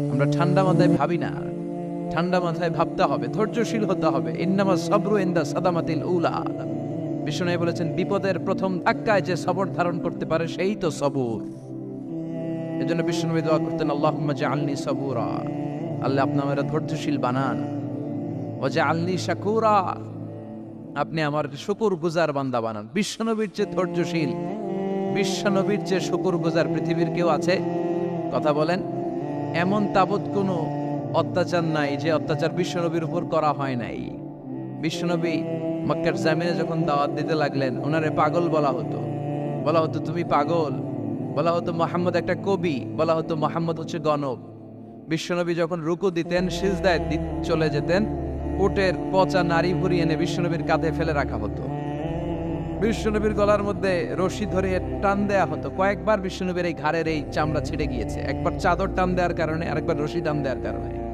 আমরা ঠান্ডা মাথায় ভাবি না। ঠান্ডা মাথায় ভাবতে হবে, ধৈর্যশীল হতে হবে। ইন্নামা সবরু ইন্দা সাদামাতিল উলা। বিষ্ণু বলেছেন, বিপদের প্রথম ধাক্কায় যে সবর ধারণ করতে পারে, সেই তো সবুর। এজন্য বিষ্ণু দোয়া করতেন, আল্লাহুম্মা জাআলনি সাবুরা। আল্লাহ আপনি আমার ধৈর্যশীল বানান। ও জাআলনি শাকুরা। আপনি আমার শুকুর গুজার বান্দা বানান। বিশ্বনবীর যে ধৈর্যশীল বিশ্বনবীর যে শুকুর গুজার পৃথিবীর কেউ আছে? কথা বলেন। এমন তাবৎ কোনো অত্যাচার নাই যে অত্যাচার বিশ্বনবীর উপর করা হয় নাই। বিশ্বনবী মক্কার জামিনে যখন দাওয়াত দিতে লাগলেন, ওনারে পাগল বলা হতো। বলা হতো, তুমি পাগল। বলা হতো, মোহাম্মদ একটা কবি। বলা হতো, মোহাম্মদ হচ্ছে গণব। বিশ্বনবী যখন রুকু দিতেন, সিজদায় চলে যেতেন, উটের পচা নারী ভুরি এনে বিশ্বনবীর কাঁধে ফেলে রাখা হতো। বিশ্বনবীর গলার মধ্যে রশি ধরে টান দেয়া হতো। কয়েকবার বিষ্ণুনবীর এই ঘাড়ের এই চামড়া ছিঁড়ে গিয়েছে। একবার চাদর টান দেওয়ার কারণে, আরেকবার রশি টান দেওয়ার কারণে।